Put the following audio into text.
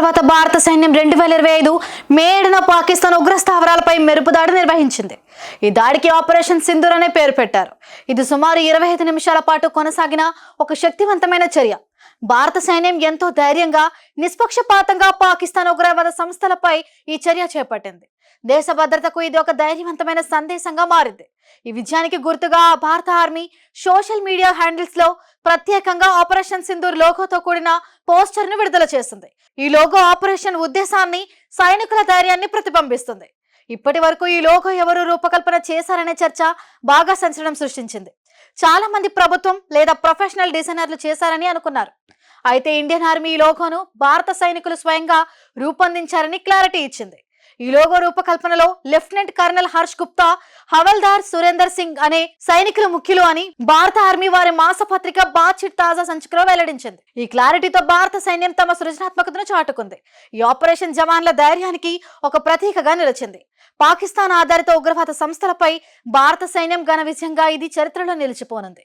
తర్వాత భారత సైన్యం రెండు వేల ఇరవై ఐదు మేడిన పాకిస్తాన్ ఉగ్ర స్థావరాలపై మెరుపు దాడి నిర్వహించింది. ఈ దాడికి ఆపరేషన్ సింధూర్ అనే పేరు పెట్టారు. ఇది సుమారు ఇరవై ఐదు నిమిషాల పాటు కొనసాగిన ఒక శక్తివంతమైన చర్య. భారత సైన్యం ఎంతో ధైర్యంగా నిష్పక్షపాతంగా పాకిస్తాన్ ఉగ్రవాద సంస్థలపై ఈ చర్య చేపట్టింది. దేశ భద్రతకు ఇది ఒక ధైర్యవంతమైన సందేశంగా మారింది. ఈ విజయానికి గుర్తుగా భారత ఆర్మీ సోషల్ మీడియా హ్యాండిల్స్లో ప్రత్యేకంగా ఆపరేషన్ సింధూర్ లోగోతో కూడిన పోస్టర్ను విడుదల చేసింది. ఈ లోగో ఆపరేషన్ ఉద్దేశాన్ని సైనికుల ధైర్యాన్ని ప్రతిబింబిస్తుంది. ఇప్పటి వరకు ఈ లోగో ఎవరు రూపకల్పన చేశారనే చర్చ బాగా సంచలనం సృష్టించింది. చాలా మంది ప్రభుత్వం లేదా ప్రొఫెషనల్ డిజైనర్లు చేశారని అనుకున్నారు. అయితే ఇండియన్ ఆర్మీ ఈ లోగోను భారత సైనికులు స్వయంగా రూపొందించారని క్లారిటీ ఇచ్చింది. ఈ లోగో రూపకల్పనలో లెఫ్టినెంట్ కర్నల్ హర్ష్ గుప్తా హవల్దార్ సురేందర్ సింగ్ అనే సైనికుల ముఖ్యులు అని భారత ఆర్మీ వారి మాసపత్రిక బాచిట్ తాజా సంచికలో వెల్లడించింది. ఈ క్లారిటీతో భారత సైన్యం తమ సృజనాత్మకతను చాటుకుంది. ఈ ఆపరేషన్ జవాన్ల ధైర్యానికి ఒక ప్రతీకగా నిలిచింది. పాకిస్తాన్ ఆధారిత ఉగ్రవాద సంస్థలపై భారత సైన్యం ఘన విజయంగా ఇది చరిత్రలో నిలిచిపోనుంది.